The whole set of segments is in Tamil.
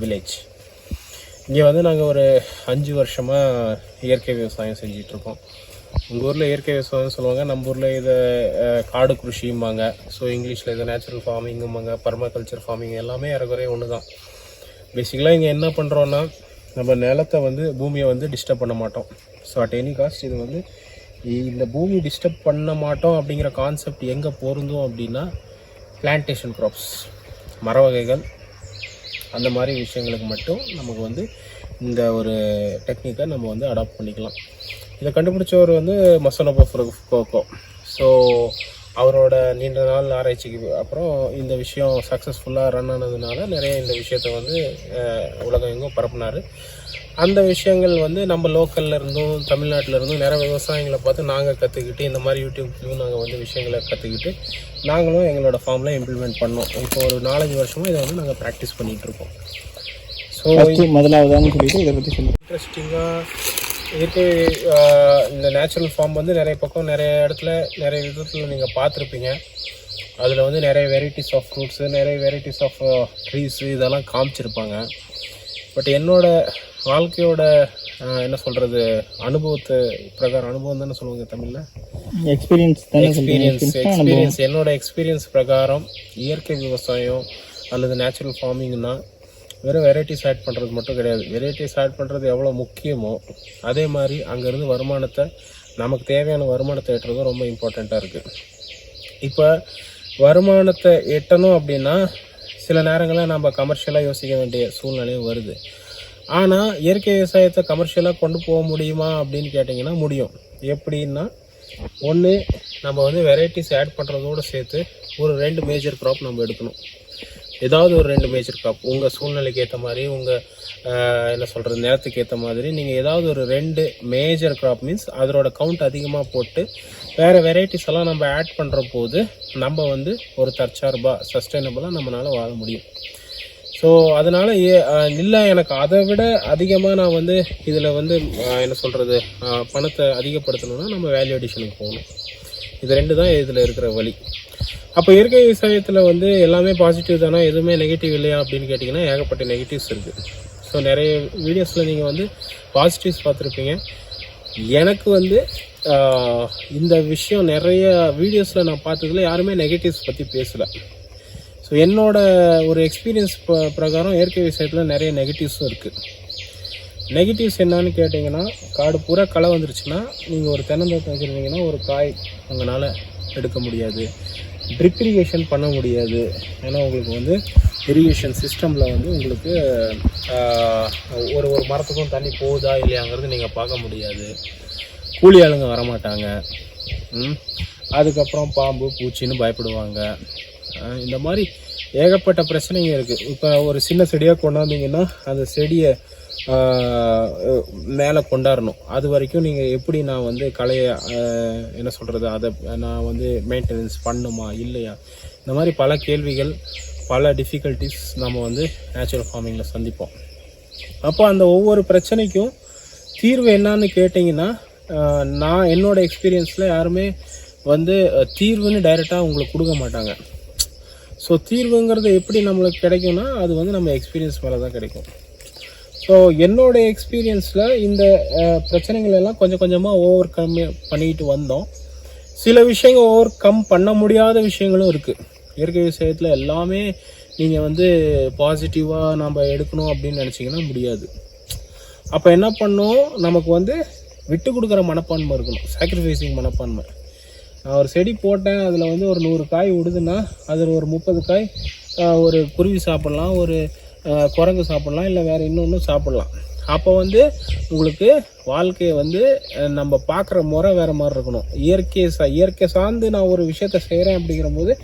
வில்லேஜ் இங்கே வந்து நாங்கள் ஒரு அஞ்சு வருஷமாக இயற்கை விவசாயம் செஞ்சிட்ருக்கோம். உங்கள் ஊரில் இயற்கை விவசாயம் சொல்லுவாங்க நம்ம ஊரில் இதை காடு குருஷியும்பாங்க ஸோ இங்கிலீஷில் இதை நேச்சுரல் ஃபார்மிங்கும்பாங்க பர்மாகல்ச்சர் ஃபார்மிங் எல்லாமே ஏறக்குறைய ஒன்று தான் பேசிக்கலாக இங்கே என்ன பண்ணுறோன்னா நம்ம நிலத்தை வந்து பூமியை வந்து டிஸ்டர்ப் பண்ண மாட்டோம். ஸோ அட் எனி காஸ்ட் இது வந்து இந்த பூமி டிஸ்டர்ப் பண்ண மாட்டோம் அப்படிங்கிற கான்செப்ட் எங்கே பொருந்தும் அப்படின்னா பிளான்டேஷன் க்ராப்ஸ் மர வகைகள் அந்த மாதிரி விஷயங்களுக்கு மட்டும் நமக்கு வந்து இந்த ஒரு டெக்னிக்கை நம்ம வந்து அடாப்ட் பண்ணிக்கலாம். இதை கண்டுபிடிச்சவர் வந்து மசனபோ கோகோ ஸோ அவரோட நீண்ட நாள் ஆராய்ச்சிக்கு அப்புறம் இந்த விஷயம் சக்ஸஸ்ஃபுல்லாக ரன் ஆனதுனால நிறைய இந்த விஷயத்த வந்து உலகம் எங்கும் பரப்புனார். அந்த விஷயங்கள் வந்து நம்ம லோக்கல்ல இருந்தும் தமிழ்நாட்டில் இருந்தும் நிறைய விவசாயிகளை பார்த்து நாங்கள் கற்றுக்கிட்டு இந்த மாதிரி யூடியூப்லையும் நாங்கள் வந்து விஷயங்களை கற்றுக்கிட்டு நாங்களும் எங்களோட ஃபார்மில் இம்ப்ளிமெண்ட் பண்ணோம். இப்போ ஒரு நாலஞ்சு வருஷமாக இதை வந்து நாங்கள் ப்ராக்டிஸ் பண்ணிகிட்டு இருக்கோம். ஸோ முதலாவதான்னு சொல்லிட்டு இதை பற்றி சொல்லுங்கள் இன்ட்ரெஸ்டிங்காக இயற்கை இந்த நேச்சுரல் ஃபார்ம் வந்து நிறைய பக்கம் நிறைய இடத்துல நிறைய விதத்தில் நீங்கள் பார்த்துருப்பீங்க. அதில் வந்து நிறைய வெரைட்டிஸ் ஆஃப் ஃப்ரூட்ஸு நிறைய வெரைட்டிஸ் ஆஃப் ட்ரீஸு இதெல்லாம் காமிச்சிருப்பாங்க. பட் என்னோட வாழ்க்கையோட என்ன சொல்கிறது அனுபவத்தை பிரகாரம் அனுபவம் தானே சொல்லுவாங்க தமிழில்? எக்ஸ்பீரியன்ஸ் எக்ஸ்பீரியன்ஸ் எக்ஸ்பீரியன்ஸ் என்னோட எக்ஸ்பீரியன்ஸ் பிரகாரம் இயற்கை விவசாயம் அல்லது நேச்சுரல் ஃபார்மிங்னா வெறும் வெரைட்டிஸ் ஆட் பண்ணுறது மட்டும் கிடையாது. வெரைட்டிஸ் ஆட் பண்ணுறது எவ்வளோ முக்கியமோ அதே மாதிரி அங்கேருந்து வருமானத்தை நமக்கு தேவையான வருமானத்தை எட்டுறதும் ரொம்ப இம்பார்ட்டண்ட்டாக இருக்குது இப்போ வருமானத்தை எட்டணும் அப்படின்னா சில நேரங்களில் நம்ம கமர்ஷியலாக யோசிக்க வேண்டிய சூழ்நிலையும் வருது. ஆனால் இயற்கை விவசாயத்தை கமர்ஷியலாக கொண்டு போக முடியுமா அப்படின்னு கேட்டிங்கன்னா முடியும். எப்படின்னா ஒன்று நம்ம வந்து வெரைட்டிஸ் ஆட் பண்ணுறதோடு சேர்த்து ஒரு ரெண்டு மேஜர் க்ராப் நம்ம எடுக்கணும். ஏதாவது ஒரு ரெண்டு மேஜர் க்ராப் உங்கள் சூழ்நிலைக்கு ஏற்ற மாதிரி உங்கள் என்ன சொல்கிறது நேரத்துக்கு ஏற்ற மாதிரி நீங்கள் ஏதாவது ஒரு ரெண்டு மேஜர் க்ராப் மீன்ஸ் அதோட கவுண்ட் அதிகமாக போட்டு வேறு வெரைட்டிஸ் எல்லாம் நம்ம ஆட் பண்ணுற போது நம்ம வந்து ஒரு தற்சார்பாக சஸ்டைனபிளாக நம்மளால் வாழ முடியும். ஸோ அதனால் ஏ இல்லை எனக்கு அதை விட அதிகமாக நான் வந்து இதில் வந்து என்ன சொல்கிறது பணத்தை அதிகப்படுத்தணும்னா நம்ம வேல்யூ அடிஷனுக்கு போகணும். இது ரெண்டு தான் இதில் இருக்கிற வழி. அப்போ இயற்கை விவசாயத்தில் வந்து எல்லாமே பாசிட்டிவ் தானே? எதுவுமே நெகட்டிவ் இல்லையா? அப்படின்னு கேட்டிங்கன்னா ஏகப்பட்ட நெகட்டிவ்ஸ் இருக்குது ஸோ நிறைய வீடியோஸில் நீங்கள் வந்து பாசிட்டிவ்ஸ் பார்த்துருப்பீங்க. எனக்கு வந்து இந்த விஷயம் நிறைய வீடியோஸில் நான் பார்த்ததுல யாருமே நெகட்டிவ்ஸ் பற்றி பேசலை. ஸோ என்னோட ஒரு எக்ஸ்பீரியன்ஸ் பிரகாரம் இயற்கை விவசாயத்தில் நிறைய நெகட்டிவ்ஸும் இருக்குது நெகட்டிவ்ஸ் என்னன்னு கேட்டிங்கன்னா காடு பூரா களை வந்துருச்சுன்னா நீங்கள் ஒரு தென்னந்தோட்டம் வச்சுருந்தீங்கன்னா ஒரு காய் உங்களால் எடுக்க முடியாது. ட்ரிப் இரிகேஷன் பண்ண முடியாது. ஏன்னா உங்களுக்கு வந்து இரிகேஷன் சிஸ்டமில் வந்து உங்களுக்கு ஒரு ஒரு மரத்துக்கும் தண்ணி போகுதா இல்லையாங்கிறது நீங்கள் பார்க்க முடியாது. கூலி ஆளுங்க வரமாட்டாங்க. அதுக்கப்புறம் பாம்பு பூச்சின்னு பயப்படுவாங்க. இந்த மாதிரி ஏகப்பட்ட பிரச்சனைங்க இருக்குது இப்போ ஒரு சின்ன செடியாக கொண்டாந்தீங்கன்னா அந்த செடியை மேலே கொண்டாடணும். அது வரைக்கும் நீங்கள் எப்படி நான் வந்து கலையை என்ன சொல்கிறது அதை நான் வந்து மெயின்டெனன்ஸ் பண்ணுமா இல்லையா? இந்த மாதிரி பல கேள்விகள் பல டிஃபிகல்ட்டிஸ் நம்ம வந்து நேச்சுரல் ஃபார்மிங்கில் சந்திப்போம். அப்போ அந்த ஒவ்வொரு பிரச்சனைக்கும் தீர்வு என்னன்னு கேட்டிங்கன்னா நான் என்னோட எக்ஸ்பீரியன்ஸில் யாருமே வந்து தீர்வுன்னு டைரெக்டாக உங்களுக்கு கொடுக்க மாட்டாங்க. ஸோ தீர்வுங்கிறது எப்படி நம்மளுக்கு கிடைக்கும்னா அது வந்து நம்ம எக்ஸ்பீரியன்ஸ் மேலே தான் கிடைக்கும். ஸோ என்னோட எக்ஸ்பீரியன்ஸில் இந்த பிரச்சனைகள் எல்லாம் கொஞ்சம் கொஞ்சமாக ஓவர் கம் பண்ணிட்டு வந்தோம். சில விஷயங்கள் ஓவர் கம் பண்ண முடியாத விஷயங்களும் இருக்குது இயற்கை விஷயத்தில் எல்லாமே நீங்கள் வந்து பாசிட்டிவாக நம்ம எடுக்கணும் அப்படின்னு நினச்சிங்கன்னா முடியாது. அப்போ என்ன பண்ணோம்? நமக்கு வந்து விட்டு கொடுக்குற மனப்பான்மை இருக்கணும். சாக்ரிஃபைஸிங் மனப்பான்மை. நான் ஒரு செடி போட்டேன். அதில் வந்து ஒரு நூறு காய் விடுதுன்னா அதில் ஒரு முப்பது காய் ஒரு குருவி சாப்பிட்லாம். ஒரு குரங்கு சாப்பிட்லாம் இல்லை வேறு இன்னொன்று சாப்பிட்லாம். அப்போ வந்து உங்களுக்கு வாழ்க்கையை வந்து நம்ம பார்க்குற முறை வேறு மாதிரி இருக்கணும். இயற்கை சா இயற்கை சார்ந்து நான் ஒரு விஷயத்த செய்கிறேன் அப்படிங்கிற போது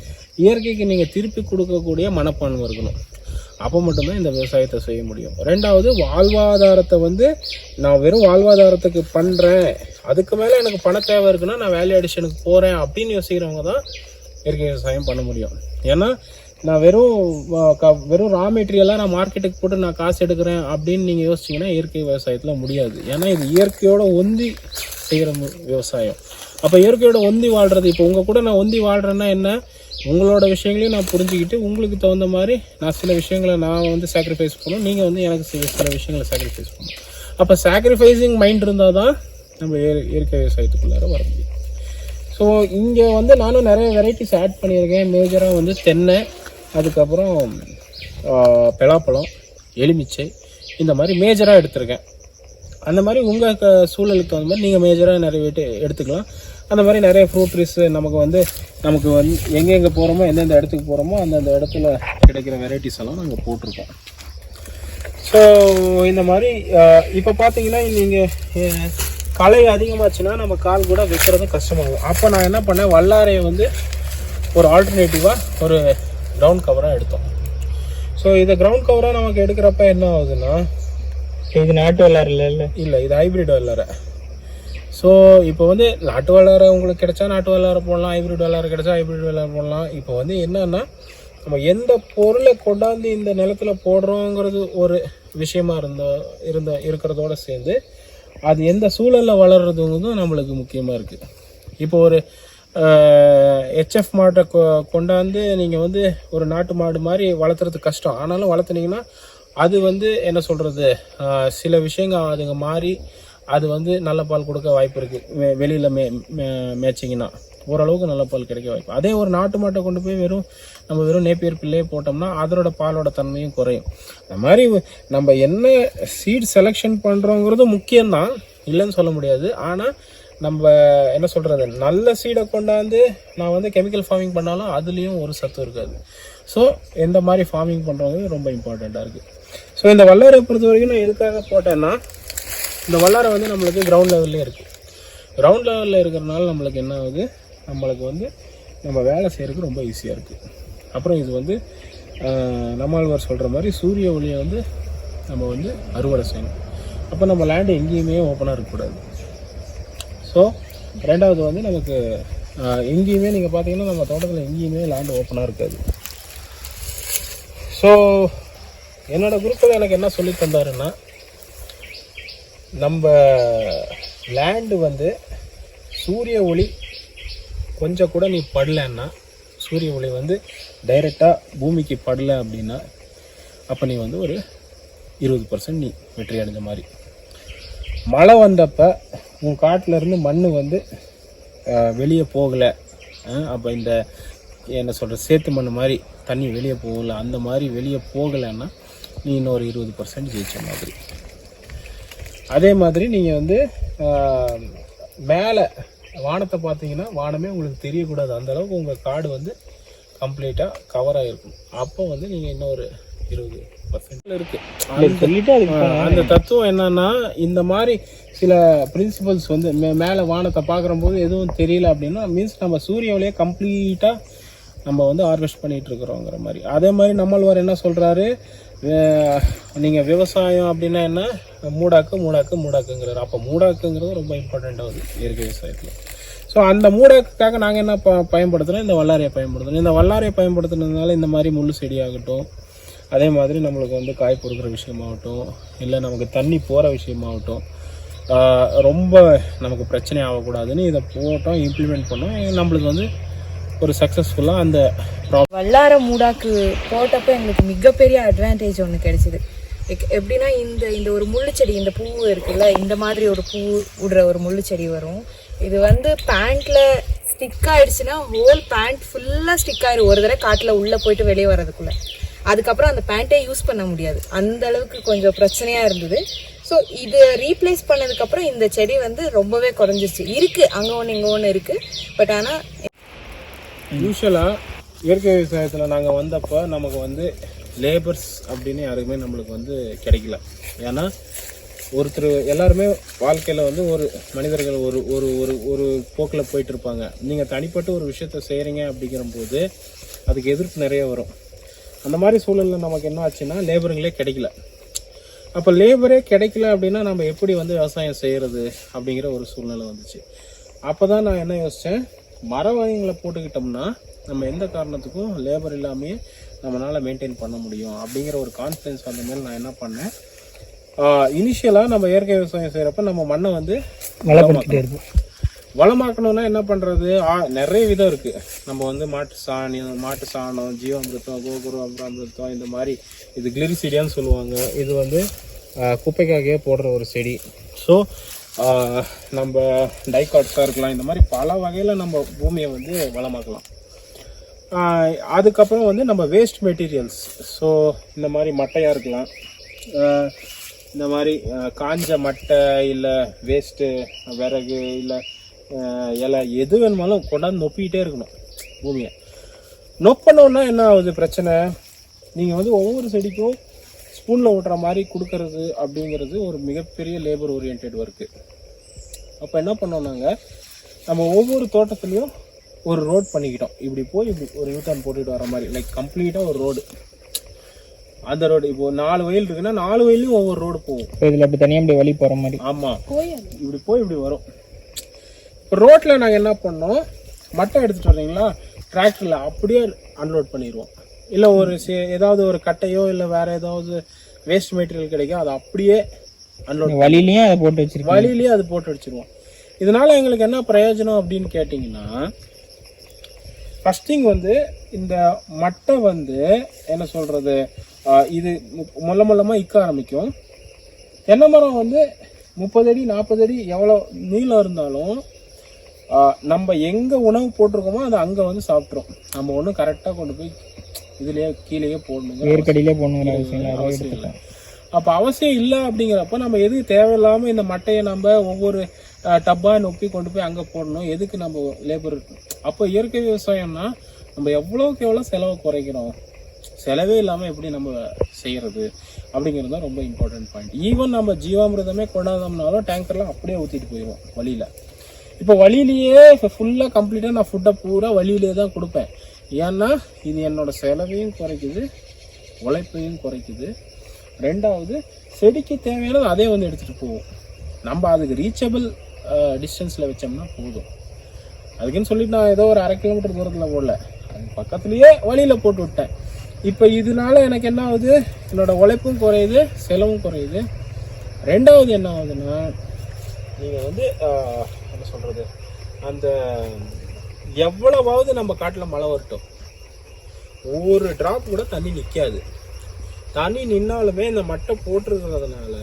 இயற்கைக்கு நீங்கள் திருப்பி கொடுக்கக்கூடிய மனப்பான்மை இருக்கணும். அப்போ மட்டும்தான் இந்த விவசாயத்தை செய்ய முடியும். ரெண்டாவது வாழ்வாதாரத்தை வந்து நான் வெறும் வாழ்வாதாரத்துக்கு பண்ணுறேன் அதுக்கு மேலே எனக்கு பண தேவை இருக்குன்னா நான் வேல்யூ அடிஷனுக்கு போகிறேன் அப்படின்னு யோசிக்கிறவங்க தான் இயற்கை விவசாயம் பண்ண முடியும். ஏன்னா நான் வெறும் க- வெறும் ரா மெட்டீரியலாக நான் மார்க்கெட்டுக்கு போட்டு நான் காசு எடுக்கிறேன் அப்படின்னு நீங்கள் யோசிச்சிங்கன்னா இயற்கை விவசாயத்தில் முடியாது. ஏன்னா இது இயற்கையோட ஒந்தி செய்கிற விவசாயம். அப்போ இயற்கையோட ஒந்தி வாழ்கிறது இப்போ உங்கள் கூட நான் ஒந்தி வாழ்கிறேன்னா என்ன? உங்களோட விஷயங்களையும் நான் புரிஞ்சுக்கிட்டு உங்களுக்கு தகுந்த மாதிரி நான் சில விஷயங்களை நான் வந்து சாக்ரிஃபைஸ் பண்ணணும் நீங்கள் வந்து எனக்கு சில சில விஷயங்களை சாக்ரிஃபைஸ் பண்ணணும். அப்போ சாக்ரிஃபைஸிங் மைண்ட் இருந்தால் தான் நம்ம இயற்கை விவசாயத்துக்குள்ளார வர முடியும். ஸோ இங்கே வந்து நானும் நிறைய வெரைட்டிஸ் ஆட் பண்ணியிருக்கேன். மேஜராக வந்து தென்னை அதுக்கப்புறம் பலாப்பழம் எலுமிச்சை இந்த மாதிரி மேஜராக எடுத்திருக்கேன். அந்த மாதிரி உங்கள் க சூழலுக்கு தகுந்த மாதிரி நீங்கள் மேஜராக நிறைய வீட்டு எடுத்துக்கலாம். அந்த மாதிரி நிறைய ஃப்ரூட் ட்ரீஸ் நமக்கு வந்து நமக்கு வந்து எங்கெங்கே போகிறோமோ எந்தெந்த இடத்துக்கு போகிறோமோ அந்தந்த இடத்துல கிடைக்கிற வெரைட்டிஸ் எல்லாம் நாங்கள் போட்டிருக்கோம். ஸோ இந்த மாதிரி இப்போ பார்த்தீங்கன்னா நீங்கள் களை அதிகமாச்சுன்னா நம்ம கால் கூட வைக்கிறது கஷ்டமாகும். அப்போ நான் என்ன பண்ணேன் வல்லாரையை வந்து ஒரு ஆல்டர்னேட்டிவாக ஒரு கிரவுண்ட் கவராக எடுத்தோம். ஸோ இதை கிரவுண்ட் கவராக நமக்கு எடுக்கிறப்ப என்ன ஆகுதுன்னா இது நாட்டு வல்லாறு இல்ல? இல்லை இது ஹைப்ரிட் வல்லாரை ஸோ இப்போ வந்து நாட்டு வல்லாரை உங்களுக்கு கிடைச்சா நாட்டு வல்லாரை போடலாம் ஹைப்ரிட் வல்லாரை கிடைச்சா ஹைப்ரிட் வல்லாரை போடலாம். இப்போ வந்து என்னன்னா நம்ம எந்த பொருளை கொண்டாந்து இந்த நிலத்துல போடுறோங்கிறது ஒரு விஷயமா இருந்த இருந்த இருக்கிறதோட சேர்ந்து அது எந்த சூழலில் வளர்றதுங்கிறதும் நம்மளுக்கு முக்கியமாக இருக்குது இப்போ ஒரு ஹெச்எஃப் மாட்டை கொ கொண்டாந்து நீங்கள் வந்து ஒரு நாட்டு மாடு மாதிரி வளர்த்துறது கஷ்டம். ஆனாலும் வளர்த்துனீங்கன்னா அது வந்து என்ன சொல்கிறது சில விஷயங்கள் அதுங்க மாறி அது வந்து நல்ல பால் கொடுக்க வாய்ப்பு இருக்குது வெளியில் மே மே- மேய்ச்சிங்கன்னா ஓரளவுக்கு நல்ல பால் கிடைக்க வாய்ப்பு. அதே ஒரு நாட்டு மாட்டை கொண்டு போய் வெறும் நம்ம வெறும் நேப்பியர் பிள்ளையே போட்டோம்னா அதனோட பாலோட தன்மையும் குறையும். அந்த மாதிரி நம்ம என்ன சீட் செலெக்ஷன் பண்ணுறோங்கிறது முக்கியம்தான். இல்லைன்னு சொல்ல முடியாது. ஆனால் நம்ம என்ன சொல்கிறது நல்ல சீடை கொண்டாந்து நான் வந்து கெமிக்கல் ஃபார்மிங் பண்ணாலும் அதுலேயும் ஒரு சத்து இருக்காது. ஸோ எந்த மாதிரி ஃபார்மிங் பண்ணுறவங்க ரொம்ப இம்பார்ட்டண்ட்டாக இருக்குது ஸோ இந்த வல்லாரை பொறுத்த வரைக்கும் நான் எதுக்காக போட்டேன்னா இந்த வல்லாரை வந்து நம்மளுக்கு கிரவுண்ட் லெவல்லே இருக்குது கிரவுண்ட் லெவலில் இருக்கிறனால நம்மளுக்கு என்ன ஆகுது? நம்மளுக்கு வந்து நம்ம வேலை செய்கிறதுக்கு ரொம்ப ஈஸியாக இருக்குது அப்புறம் இது வந்து ஆஹ், நம்மாழ்வார் சொல்கிற மாதிரி சூரிய ஒளியை வந்து நம்ம வந்து அறுவடை செய்யணும். அப்போ நம்ம லேண்டு எங்கேயுமே ஓப்பனாக இருக்கக்கூடாது. ஸோ ரெண்டாவது வந்து நமக்கு எங்கேயுமே நீங்கள் பார்த்தீங்கன்னா நம்ம தோட்டத்தில் எங்கேயுமே லேண்டு ஓப்பனாக இருக்காது. ஸோ என்னோடய குரூப்பில் எனக்கு என்ன சொல்லி தந்தாருன்னா நம்ம லேண்டு வந்து சூரிய ஒளி கொஞ்சம் கூட நீ படலைன்னா சூரிய ஒளி வந்து டைரெக்டாக பூமிக்கு படலை அப்படின்னா அப்போ நீ வந்து ஒரு இருபது பர்சன்ட் நீ வெற்றி அடைஞ்ச மாதிரி. மழை வந்தப்ப உன் காட்டிலேருந்து மண் வந்து வெளியே போகலை. அப்போ இந்த என்ன சொல்கிற சேத்து மண் மாதிரி தண்ணி வெளியே போகல. அந்த மாதிரி வெளியே போகலைன்னா நீ இன்னொரு இருபது பர்சன்ட் ஜெயிச்ச மாதிரி. அதே மாதிரி நீங்கள் வந்து மேலே வானத்தை பார்த்தீங்கன்னா வானமே உங்களுக்கு தெரியக்கூடாது. அந்தளவுக்கு உங்கள் காடு வந்து கம்ப்ளீட்டாக கவர் ஆகிருக்கும் அப்போ வந்து நீங்கள் இன்னொரு இருபது பர்சன்ட் இருக்குது சொல்லிட்டு அதுக்கு ஆஹ் அந்த தத்துவம் என்னன்னா இந்த மாதிரி சில பிரின்சிபல்ஸ் வந்து மே மேலே வானத்தை பார்க்குறம்போது எதுவும் தெரியல அப்படின்னா மீன்ஸ் நம்ம சூரிய ஒளியை கம்ப்ளீட்டாக நம்ம வந்து ஹார்வெஸ்ட் பண்ணிட்டு இருக்கிறோங்கிற மாதிரி. அதே மாதிரி நம்மள்வார் என்ன சொல்கிறாரு நீங்கள் விவசாயம் அப்படின்னா என்ன? மூடாக்கு மூடாக்கு மூடாக்குங்கிறாரு. அப்போ மூடாக்குங்கிறது ரொம்ப இம்பார்ட்டண்ட் ஆகுது இயற்கை விவசாயத்தில். ஸோ அந்த மூடாக்குக்காக நாங்கள் என்ன ப பயன்படுத்துகிறோம் இந்த வல்லாரையை பயன்படுத்துகிறோம் இந்த வல்லாரையை பயன்படுத்துனதுனால இந்த மாதிரி முள்ளு செடியாகட்டும் அதே மாதிரி நம்மளுக்கு வந்து காய் பொறுக்கிற விஷயமாகட்டும் இல்லை நமக்கு தண்ணி போகிற விஷயமாகட்டும் ரொம்ப நமக்கு பிரச்சனை ஆகக்கூடாதுன்னு இதை போட்டோம் இம்ப்ளிமெண்ட் பண்ணோம். நம்மளுக்கு வந்து ஒரு சக்ஸஸ்ஃபுல்லாக அந்த வல்லார மூடாக்கு போட்டப்போ எங்களுக்கு மிகப்பெரிய அட்வான்டேஜ் ஒன்று கிடைச்சிது. எக்- எப்படின்னா இந்த இந்த ஒரு முள்ளு செடி இந்த பூ இருக்குல்ல இந்த மாதிரி ஒரு பூ விடுற ஒரு முள்ளுச்செடி வரும். இது வந்து பேண்ட்டில் ஸ்டிக் ஆகிடுச்சுன்னா ஹோல் பேண்ட் ஃபுல்லாக ஸ்டிக் ஆகிடும் ஒரு தடவை காட்டில் உள்ளே போயிட்டு வெளியே வர்றதுக்குள்ளே. அதுக்கப்புறம் அந்த பேண்ட்டே யூஸ் பண்ண முடியாது. அந்த அளவுக்கு கொஞ்சம் பிரச்சனையாக இருந்தது. ஸோ இது ரீப்ளேஸ் பண்ணதுக்கப்புறம் இந்த செடி வந்து ரொம்பவே குறைஞ்சிருச்சு. இருக்குது அங்கே ஒன்று இங்கே ஒன்று இருக்குது பட் ஆனால் யூஸ்வலாக இயற்கை விவசாயத்தில் நாங்கள் வந்தப்போ நமக்கு வந்து லேபர்ஸ் அப்படின்னு யாருக்குமே நம்மளுக்கு வந்து கிடைக்கல. ஏன்னா ஒருத்தர் எல்லாருமே வாழ்க்கையில் வந்து ஒரு மனிதர்கள் ஒரு ஒரு ஒரு ஒரு போக்கில் போயிட்டு இருப்பாங்க. நீங்கள் தனிப்பட்ட ஒரு விஷயத்த செய்கிறீங்க அப்படிங்கிறபோது அதுக்கு எதிர்ப்பு நிறைய வரும். அந்த மாதிரி சூழலில் நமக்கு என்ன ஆச்சுன்னா லேபருங்களே கிடைக்கல. அப்போ லேபரே கிடைக்கல அப்படின்னா நம்ம எப்படி வந்து விவசாயம் செய்கிறது அப்படிங்கிற ஒரு சூழ்நிலை வந்துச்சு. அப்போ தான் நான் என்ன யோசித்தேன் மர வகைகளை போட்டுக்கிட்டோம்னா நம்ம எந்த காரணத்துக்கும் லேபர் இல்லாமையே நம்மளால் மெயின்டைன் பண்ண முடியும் அப்படிங்கிற ஒரு கான்ஃபிடன்ஸ் வந்த மாதிரி நான் என்ன பண்ணேன் இனிஷியலாக நம்ம இயற்கை விவசாயம் செய்கிறப்ப நம்ம மண்ணை வந்து வளப்படுத்திட்டே இருக்கும் வளமாக்கணும்னா என்ன பண்ணுறது நிறைய விதம் இருக்குது நம்ம வந்து மாட்டு சாணி மாட்டு சாணம் ஜீவாமிருத்தம் கோகுரு அமிர்தம் இந்த மாதிரி இது கிளிரிசிடியான்னு சொல்லுவாங்க. இது வந்து குப்பைக்காகவே போடுற ஒரு செடி. ஸோ நம்ம டைகாட்ஸாக இருக்கலாம். இந்த மாதிரி பல வகையில் நம்ம பூமியை வந்து வளமாக்கலாம். அதுக்கப்புறம் வந்து நம்ம வேஸ்ட் மெட்டீரியல்ஸ் ஸோ இந்த மாதிரி மட்டையாக இருக்கலாம். இந்த மாதிரி காஞ்ச மட்டை இல்லை வேஸ்ட்டு விறகு இல்லை இலை எது வேணுமாலும் கொண்டாந்து நொப்பிக்கிட்டே இருக்கணும் பூமியை. நொப்பனோன்னா என்ன ஆகுது பிரச்சனை? நீங்கள் வந்து ஒவ்வொரு செடிக்கும் ஸ்பூனில் ஓட்டுற மாதிரி கொடுக்கறது அப்படிங்கிறது ஒரு மிகப்பெரிய லேபர் ஓரியன்ட் ஒர்க்கு அப்போ என்ன பண்ணோம் நாங்கள் நம்ம ஒவ்வொரு தோட்டத்துலேயும் ஒரு ரோட் பண்ணிக்கிட்டோம். இப்படி போய் இப்படி ஒரு யூட்டர்ன் போட்டுட்டு வர மாதிரி லைக் கம்ப்ளீட்டாக ஒரு ரோடு அந்த ரோடு இப்போ நாலு வயல் இருக்குன்னா நாலு வயலையும் ஒவ்வொரு ரோடு போகும். இப்போ இதில் அப்படி தனியாக அப்படி வழி போகிற மாதிரி. ஆமாம் இப்படி போய் இப்படி வரும். இப்போ ரோட்டில் நாங்கள் என்ன பண்ணோம்? மட்டை எடுத்துகிட்டு வர்றீங்களா? டிராக்டரில் அப்படியே அன்லோட் பண்ணிடுவோம் இல்லை ஒரு சே- ஏதாவது ஒரு கட்டையோ இல்லை வேற ஏதாவது வேஸ்ட் மெட்டீரியல் கிடைக்கும் அதை அப்படியே அன்லோட் வழியிலையும் அதை போட்டு வச்சிருக்கோம் வழியிலேயே அது போட்டு அடிச்சிருவோம் இதனால எங்களுக்கு என்ன பிரயோஜனம் அப்படின்னு கேட்டிங்கன்னா ஃபர்ஸ்ட் திங் வந்து இந்த மட்டை வந்து என்ன சொல்றது ஆஹ் இது மொல்ல மொல்லமாக இக்க ஆரம்பிக்கும். தென்னை மரம் வந்து முப்பது அடி நாற்பது அடி எவ்வளோ நீளம் இருந்தாலும் நம்ம எங்கே உணவு போட்டிருக்கோமோ அது அங்கே வந்து சாப்பிட்ரும் நம்ம ஒன்றும் கரெக்டாக கொண்டு போய் இதுலேயே கீழேயே போடணுங்க வேர்க்கடியிலே போகணுங்கிற அவசியம் அவசியம் இல்லை. அப்போ அவசியம் இல்லை அப்படிங்கிறப்ப நம்ம எதுக்கு தேவையில்லாமல் இந்த மட்டையை நம்ம ஒவ்வொரு டப்பாக நொப்பி கொண்டு போய் அங்கே போடணும். எதுக்கு நம்ம லேபர் அப்போ இயற்கை விவசாயம்னா நம்ம எவ்வளோக்கு எவ்வளோ செலவை குறைக்கிறோம்? செலவே இல்லாமல் எப்படி நம்ம செய்கிறது அப்படிங்கிறது தான் ரொம்ப இம்பார்ட்டன்ட் பாயிண்ட் ஈவன் நம்ம ஜீவாமிர்தமே கொண்டாந்தோம்னாலும் டேங்கர்லாம் அப்படியே ஊற்றிட்டு போயிடுவோம் வழியில். இப்போ வழியிலேயே இப்போ ஃபுல்லாக கம்ப்ளீட்டாக நான் ஃபுட்டை பூரா வழியிலே தான் கொடுப்பேன். ஏன்னா இது என்னோட செலவையும் குறைக்குது உழைப்பையும் குறைக்குது. ரெண்டாவது செடிக்கு தேவையானது அதே வந்து எடுத்துகிட்டு போகும். நம்ம அதுக்கு ரீச்சபிள் டிஸ்டன்ஸில் வச்சோம்னா போதும். அதுக்குன்னு சொல்லிட்டு நான் ஏதோ ஒரு அரை கிலோமீட்டர் தூரத்தில் போடல. அது பக்கத்துலேயே வழியில் போட்டு விட்டேன். இப்போ இதனால எனக்கு என்ன ஆகுது? என்னோட உழைப்பும் குறையுது செலவும் குறையுது. ரெண்டாவது என்ன ஆகுதுன்னா நீங்கள் வந்து சொல்கிறது அந்த எவ்வளவாவது நம்ம காட்டில் மழை வரட்டும். ஒவ்வொரு ட்ராப் கூட தண்ணி நிற்காது தண்ணி நின்னாலுமே இந்த மட்டை போட்டிருக்கிறதுனால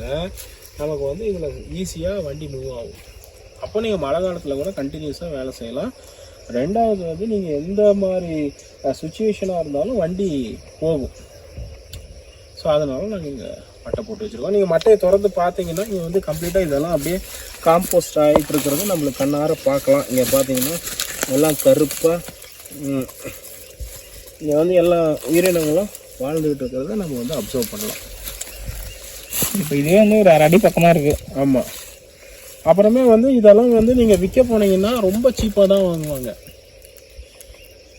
நமக்கு வந்து இதில் ஈஸியாக வண்டி மூவ் ஆகும். அப்போ நீங்கள் மழை காலத்தில் கூட கண்டினியூஸாக வேலை செய்யலாம். ரெண்டாவது வந்து நீங்கள் எந்த மாதிரி சுச்சுவேஷனாக இருந்தாலும் வண்டி போகும். ஸோ அதனால நாங்கள் இங்கே மட்டை போட்டு வச்சுருக்கோம். நீங்கள் மட்டையை திறந்து பார்த்தீங்கன்னா இங்கே வந்து கம்ப்ளீட்டாக இதெல்லாம் அப்படியே காம்போஸ்ட் ஆகிட்டு இருக்கிறது நம்மளுக்கு கண்ணார பார்க்கலாம். இங்கே பார்த்தீங்கன்னா எல்லாம் கருப்பாக இங்கே வந்து எல்லா உயிரினங்களும் வாழ்ந்துகிட்டு இருக்கிறத நம்ம வந்து அப்சர்வ் பண்ணலாம். இப்போ இதே வந்து ஒரு அரை அடி பக்கமாக இருக்குது ஆமாம் அப்புறமே வந்து இதெல்லாம் வந்து நீங்கள் விற்க போனீங்கன்னா ரொம்ப சீப்பாக தான் வாங்குவாங்க.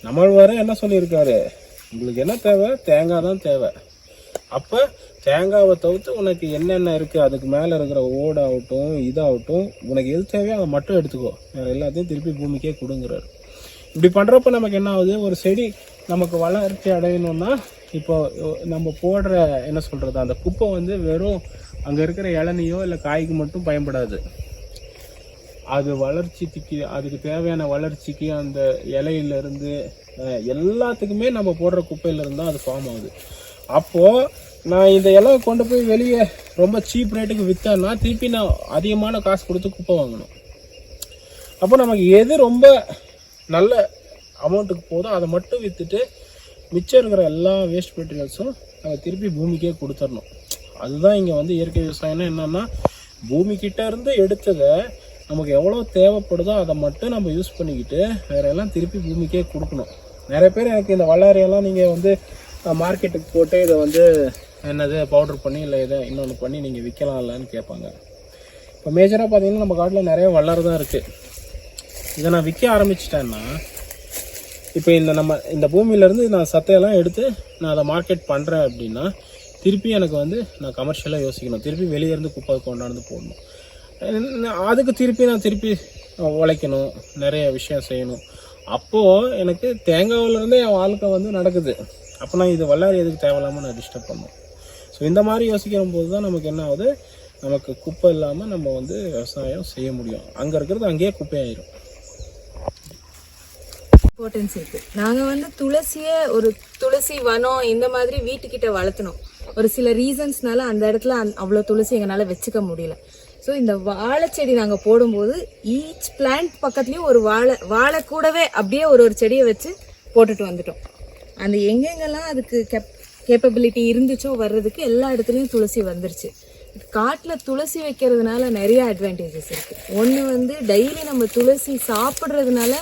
நம்ம வேற என்ன சொல்லியிருக்காரு? உங்களுக்கு என்ன தேவை? தேங்காய் தான் தேவை. அப்போ தேங்காவை தவிர்த்து உனக்கு என்னென்ன இருக்குது அதுக்கு மேலே இருக்கிற ஓடாகட்டும் இதாகட்டும் உனக்கு எது தேவையோ அதை மட்டும் எடுத்துக்கோ. வேறு எல்லாத்தையும் திருப்பி பூமிக்கே கொடுங்குறாரு. இப்படி பண்ணுறப்ப நமக்கு என்ன ஆகுது? ஒரு செடி நமக்கு வளர்ச்சி அடையணும்னா இப்போ நம்ம போடுற என்ன சொல்கிறது அந்த குப்பை வந்து வெறும் அங்கே இருக்கிற இளநியோ இல்லை காய்க்கு மட்டும் பயன்படாது. அது வளர்ச்சிக்கு அதுக்கு தேவையான வளர்ச்சிக்கு அந்த இலையிலேருந்து எல்லாத்துக்குமே நம்ம போடுற குப்பையிலேருந்து தான் அது ஃபார்ம் ஆகுது. அப்போது நான் இந்த இலை கொண்டு போய் வெளியே ரொம்ப சீப் ரேட்டுக்கு விற்றேன்னா திருப்பி நான் அதிகமான காசு கொடுத்து குப்பை வாங்கணும். அப்போ நமக்கு எது ரொம்ப நல்ல அமௌண்ட்டுக்கு போதும் அதை மட்டும் விற்றுட்டு மிச்சம் இருக்கிற எல்லா வேஸ்ட் மெட்டீரியல்ஸும் நாங்கள் திருப்பி பூமிக்கே கொடுத்துடணும் அதுதான் இங்கே வந்து இயற்கை விவசாயம்னா என்னென்னா பூமிக்கிட்ட இருந்து எடுத்ததை நமக்கு எவ்வளோ தேவைப்படுதோ அதை மட்டும் நம்ம யூஸ் பண்ணிக்கிட்டு வேற எல்லாம் திருப்பி பூமிக்கே கொடுக்கணும். நிறைய பேர் எனக்கு இந்த வல்லாரையெல்லாம் நீங்கள் வந்து மார்க்கெட்டுக்கு போட்டு இதை வந்து என்னது பவுடர் பண்ணி இல்லை இதை இன்னொன்று பண்ணி நீங்கள் விற்கலாம் இல்லைன்னு கேட்பாங்க. இப்போ மேஜராக பார்த்தீங்கன்னா நம்ம காட்டில் நிறைய வல்லாரை தான் இருக்குது இதை நான் விற்க ஆரம்பிச்சிட்டேன்னா இப்போ இந்த நம்ம இந்த பூமியிலேருந்து நான் சத்தையெல்லாம் எடுத்து நான் அதை மார்க்கெட் பண்ணுறேன் அப்படின்னா திருப்பி எனக்கு வந்து நான் கமர்ஷியலாக யோசிக்கணும். திருப்பி வெளியே இருந்து குப்பை கொண்டாந்து போடணும். அதுக்கு திருப்பி நான் திருப்பி உழைக்கணும். நிறைய விஷயம் செய்யணும். அப்போது எனக்கு தேங்காவிலேருந்தே என் வாழ்க்கை வந்து நடக்குது. அப்போ நான் இது வல்லாரி எதுக்கு தேவையில்லாமல் நான் டிஸ்டர்ப் பண்ணணும்? ஸோ இந்த மாதிரி யோசிக்கிற போது தான் நமக்கு என்ன ஆகுது? நமக்கு குப்பை இல்லாமல் நம்ம வந்து விவசாயம் செய்ய முடியும். அங்கே இருக்கிறது அங்கேயே குப்பையாயிரும். இம்பார்ட்டன்ஸ் இருக்கு நாங்கள் வந்து துளசியை ஒரு துளசி வனம் இந்த மாதிரி வீட்டுக்கிட்ட வளர்த்தணும். ஒரு சில ரீசன்ஸ்னால அந்த இடத்துல அந் அவ்வளோ துளசி எங்களால் வச்சுக்க முடியல. ஸோ இந்த வாழை செடி போடும்போது ஈச் பிளான்ட் பக்கத்துலேயும் ஒரு வாழை வாழை கூடவே அப்படியே ஒரு ஒரு செடியை வச்சு போட்டுட்டு வந்துட்டோம். அந்த எங்கெங்கெல்லாம் அதுக்கு கெப் கேப்பபிலிட்டி இருந்துச்சோ வர்றதுக்கு எல்லா இடத்துலையும் துளசி வந்துருச்சு. காட்டில் துளசி வைக்கிறதுனால நிறைய அட்வான்டேஜஸ் இருக்குது ஒன்று வந்து டெய்லி நம்ம துளசி சாப்பிட்றதுனால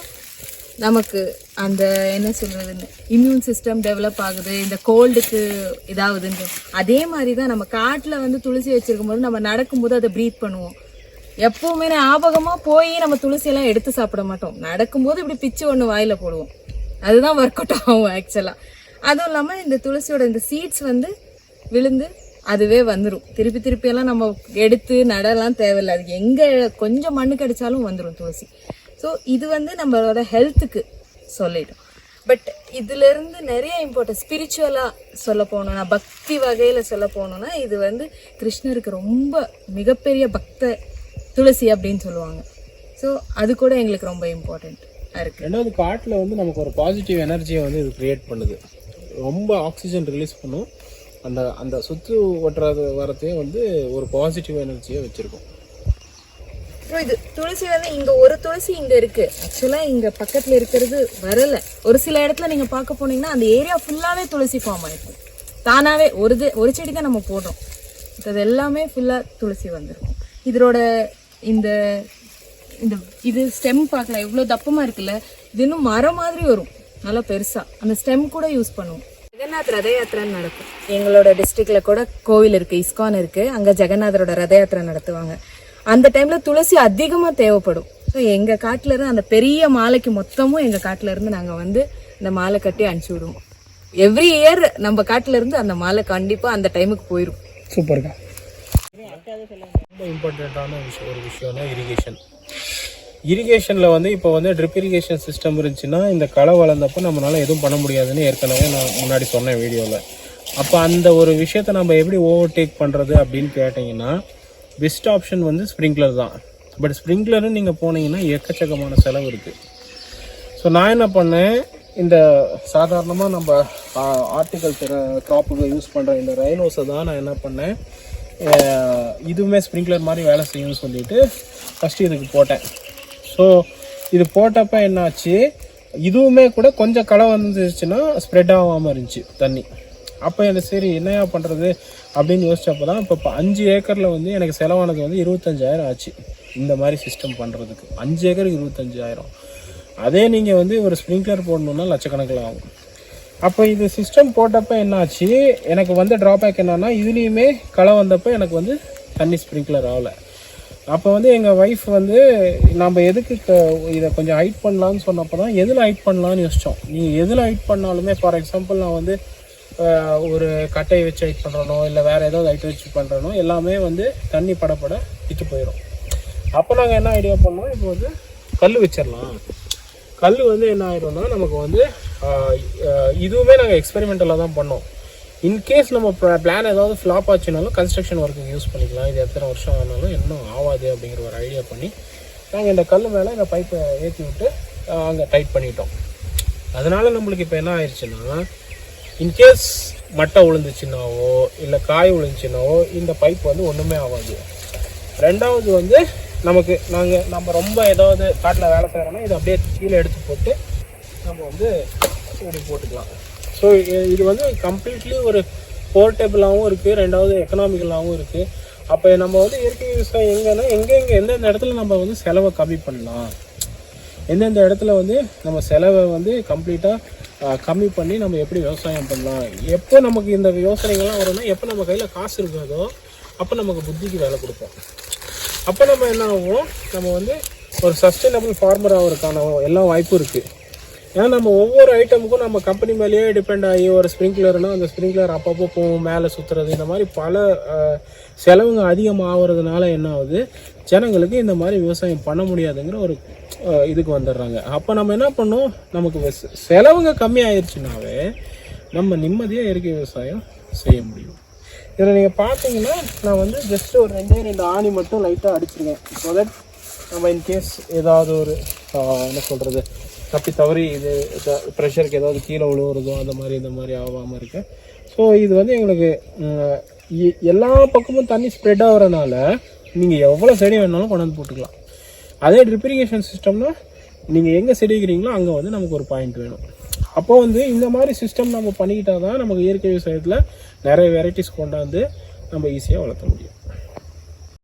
நமக்கு அந்த என்ன சொல்கிறதுன்னு இம்யூன் சிஸ்டம் டெவலப் ஆகுது. இந்த கோல்டுக்கு இதாகுதுன்னு. அதே மாதிரி தான் நம்ம காட்டில் வந்து துளசி வச்சுருக்கும் போது நம்ம நடக்கும்போது அதை ப்ரீத் பண்ணுவோம். எப்போவுமே ஞாபகமாக போய் நம்ம துளசியெல்லாம் எடுத்து சாப்பிட மாட்டோம். நடக்கும்போது இப்படி பிச்சு ஒன்று வாயில போடுவோம். அதுதான் ஒர்க் அவுட் ஆகும் ஆக்சுவலாக அதுவும் இல்லாமல் இந்த துளசியோட இந்த சீட்ஸ் வந்து விழுந்து அதுவே வந்துடும் திருப்பி திருப்பி எல்லாம் நம்ம எடுத்து நடலாம் தேவையில்லை. அது எங்கே கொஞ்சம் மண்ணு கடிச்சாலும் வந்துடும் துளசி. ஸோ இது வந்து நம்மளோட ஹெல்த்துக்கு சொல்லிடும். பட் இதுலேருந்து நிறைய இம்பார்ட்டன்ட் ஸ்பிரிச்சுவலாக சொல்ல போனோம்னா பக்தி வகையில் சொல்ல போனோம்னா இது வந்து கிருஷ்ணருக்கு ரொம்ப மிகப்பெரிய பக்த துளசி அப்படின்னு சொல்லுவாங்க. ஸோ அது கூட எங்களுக்கு ரொம்ப இம்பார்ட்டண்ட் இருக்கு. ரெண்டாவது காட்டில் வந்து நமக்கு ஒரு பாசிட்டிவ் எனர்ஜியை வந்து இது கிரியேட் பண்ணுது. ரொம்ப ஆக்சிஜன் ரிலீஸ் பண்ணும். அந்த அந்த சுற்று ஒட்டுறது வரத்தையே வந்து ஒரு பாசிட்டிவ் எனர்ஜியை வச்சுருக்கோம். அப்புறம் இது துளசி வந்து இங்க ஒரு துளசி இங்க இருக்கு. ஆக்சுவலா இங்க பக்கத்துல இருக்கிறது வரல. ஒரு சில இடத்துல நீங்க பார்க்க போனீங்கன்னா அந்த ஏரியா ஃபுல்லாவே துளசி ஃபார்ம் ஆயிருக்கும் தானாவே ஒரு இது- ஒரு செடி தான் நம்ம போடுறோம். அது எல்லாமே ஃபுல்லா துளசி வந்துருக்கும். இதோட இந்த இந்த இது ஸ்டெம் பார்க்கலாம் இவ்வளோ தப்பமா இருக்குல்ல? இது இன்னும் மரம் மாதிரி வரும். நல்லா பெருசா. அந்த ஸ்டெம் கூட யூஸ் பண்ணுவோம். ஜெகநாத் ரத யாத்திரைன்னு நடக்கும். எங்களோட டிஸ்ட்ரிக்ட்ல கூட கோவில் இருக்கு இஸ்கான் இருக்கு. அங்க ஜெகநாதரோட ரத யாத்திரை நடத்துவாங்க. அந்த டைம்ல துளசி அதிகமா தேவைப்படும். ஸோ எங்க காட்டுல இருந்து அந்த பெரிய மாலைக்கு மொத்தமும் எங்க காட்டுல இருந்து நாங்க வந்து இந்த மாலை கட்டி அனுப்பிச்சு விடுவோம். எவ்ரி இயர் நம்ம காட்டுல இருந்து அந்த மாலை கண்டிப்பா அந்த டைமுக்கு போயிடும் சூப்பர்க்கா. ரொம்ப இம்பார்ட்டண்ட்டான விஷயம் ஒரு விஷயம்னா இரிகேஷன் இரிகேஷனில் வந்து இப்போ வந்து ட்ரிப் இரிகேஷன் சிஸ்டம் இருந்துச்சுன்னா இந்த களை வளர்ந்தப்போ நம்மளால் எதுவும் பண்ண முடியாதுன்னு ஏற்கனவே நான் முன்னாடி சொன்னேன் வீடியோவில் அப்போ அந்த ஒரு விஷயத்தை நம்ம எப்படி ஓவர்டேக் பண்ணுறது அப்படின்னு கேட்டிங்கன்னா பெஸ்ட் ஆப்ஷன் வந்து ஸ்ப்ரிங்க்லர் தான். பட் ஸ்ப்ரிங்க்லரும் நீங்கள் போனீங்கன்னா எக்கச்சக்கமான செலவு இருக்குது ஸோ நான் என்ன பண்ணேன்? இந்த சாதாரணமாக நம்ம ஆர்டிகல் க்ராப்புக்கு யூஸ் பண்ணுற இந்த ரைனோஸை தான் நான் என்ன பண்ணேன்? இதுவுமே ஸ்ப்ரிங்க்லர் மாதிரி வேலை செய்யும்னு சொல்லிட்டு ஃபஸ்ட்டு இதுக்கு போட்டேன். ஸோ இது போட்டப்ப என்னாச்சு? இதுவுமே கூட கொஞ்சம் களை வந்துருச்சுன்னா ஸ்ப்ரெட் ஆகாமல் இருந்துச்சு தண்ணி. அப்போ எனக்கு சரி என்னையா பண்ணுறது அப்படின்னு யோசிச்சப்போ தான் இப்போ இப்போ அஞ்சு ஏக்கரில் வந்து எனக்கு செலவானது வந்து இருபத்தஞ்சாயிரம் ஆச்சு. இந்த மாதிரி சிஸ்டம் பண்ணுறதுக்கு அஞ்சு ஏக்கருக்கு இருபத்தஞ்சாயிரம். அதே நீங்கள் வந்து ஒரு ஸ்ப்ரிங்க்லர் போடணுன்னா லட்சக்கணக்கில் ஆகும். அப்போ இது சிஸ்டம் போட்டப்ப என்னாச்சு? எனக்கு வந்து ட்ராபேக் என்னன்னா இதுலேயுமே களை வந்தப்போ எனக்கு வந்து தண்ணி ஸ்ப்ரிங்க்லர் ஆகலை. அப்போ வந்து எங்கள் ஒய்ஃப் வந்து நம்ம எதுக்கு இதை கொஞ்சம் ஹைட் பண்ணலான்னு சொன்னப்போ தான் எதில் ஹைட் பண்ணலான்னு யோசித்தோம் நீங்கள் எதில் ஹைட் பண்ணாலுமே ஃபார் எக்ஸாம்பிள் நான் வந்து ஒரு கட்டையை வச்சு ஹைட் பண்ணுறனோ இல்லை வேறு ஏதாவது ஹைட் வச்சு பண்ணுறனோ எல்லாமே வந்து தண்ணி படப்பட விட்டு போயிடும் அப்போ நாங்கள் என்ன ஐடியா பண்ணோம்? இப்போ வந்து கல் வச்சிடலாம். கல் வந்து என்ன ஆயிரும்னா நமக்கு வந்து இதுவுமே நாங்கள் எக்ஸ்பெரிமெண்டலாக தான் பண்ணோம். இன்கேஸ் நம்ம பிளான் ஏதாவது ஃப்ளாப் ஆச்சுனாலும் கன்ஸ்ட்ரக்ஷன் ஒர்க்குக்கு யூஸ் பண்ணிக்கலாம். இது எத்தனை வருஷம் ஆனாலும் இன்னும் ஆகாது அப்படிங்கிற ஒரு ஐடியா பண்ணி நாங்கள் இந்த கல் மேலே இந்த பைப்பை ஏற்றி விட்டு அங்கே டைட் பண்ணிட்டோம். அதனால் நம்மளுக்கு இப்போ என்ன ஆயிடுச்சுன்னா இன்கேஸ் மட்டை விழுந்துச்சுனாவோ இல்லை காய் விழுந்துச்சுனாவோ இந்த பைப் வந்து ஒன்றுமே ஆகாது. ரெண்டாவது வந்து நமக்கு நாங்கள் நம்ம ரொம்ப ஏதாவது காட்டில் வேலை செய்கிறோன்னா இதை அப்படியே கீழே எடுத்து போட்டு நம்ம வந்து இப்படி போட்டுக்கலாம். ஸோ இது வந்து கம்ப்ளீட்லி ஒரு போர்ட்டபிளாகவும் இருக்குது ரெண்டாவது எக்கனாமிக்கலாகவும் இருக்குது அப்போ நம்ம வந்து இயற்கை விவசாயம் எங்கன்னா எங்கெங்கே எந்தெந்த இடத்துல நம்ம வந்து செலவை கம்மி பண்ணலாம்? எந்தெந்த இடத்துல வந்து நம்ம செலவை வந்து கம்ப்ளீட்டாக கம்மி பண்ணி நம்ம எப்படி விவசாயம் பண்ணலாம்? எப்போ நமக்கு இந்த யோசனைகள்லாம் வரும்னா எப்போ நம்ம கையில் காசு இருக்காதோ அப்போ நமக்கு புத்திக்கு வேலை கொடுப்போம். அப்போ நம்ம என்ன ஆகும்? நம்ம வந்து ஒரு சஸ்டைனபிள் ஃபார்மர் ஆகிறதுக்கான எல்லா வாய்ப்பும் இருக்குது ஏன்னா நம்ம ஒவ்வொரு ஐட்டமுக்கும் நம்ம கம்பெனி மேலேயே டிபெண்ட் ஆகி ஒரு ஸ்ப்ரிங்க்லர்னா அந்த ஸ்ப்ரிங்க்லர் அப்பப்போ போகும் மேலே சுற்றுறது இந்த மாதிரி பல செலவுங்க அதிகமாகிறதுனால என்ன ஆகுது? ஜனங்களுக்கு இந்த மாதிரி விவசாயம் பண்ண முடியாதுங்கிற ஒரு இதுக்கு வந்துடுறாங்க. அப்போ நம்ம என்ன பண்ணோம்? நமக்கு செலவுங்க கம்மி ஆயிடுச்சுனாவே நம்ம நிம்மதியாக இயற்கை விவசாயம் செய்ய முடியும். இதில் நீங்கள் பார்த்தீங்கன்னா நான் வந்து ஜஸ்ட் ஒரு ரெண்டே ரெண்டு ஆணி மட்டும் லைட்டாக அடிச்சிருக்கேன். ஸோ தட் நம்ம இன்கேஸ் ஏதாவது ஒரு என்ன சொல்கிறது தப்பி தவறி இது ப்ரெஷருக்கு ஏதாவது கீழே விழுவுறதோ அந்த மாதிரி இந்த மாதிரி ஆகாமல் இருக்கு. ஸோ இது வந்து எங்களுக்கு எ- எல்லா பக்கமும் தண்ணி ஸ்ப்ரெட் ஆகிறனால நீங்கள் எவ்வளோ செடி வேணாலும் கொண்டாந்து போட்டுக்கலாம். அதே ட்ரிப்ரிகேஷன் சிஸ்டம்னால் நீங்கள் எங்கே செடிக்கிறீங்களோ அங்கே வந்து நமக்கு ஒரு பாயிண்ட் வேணும். அப்போ வந்து இந்த மாதிரி சிஸ்டம் நம்ம பண்ணிக்கிட்டா தான் நமக்கு இயற்கை விவசாயத்தில் நிறைய வெரைட்டிஸ் கொண்டாந்து நம்ம ஈஸியாக வளர்த்த முடியும்.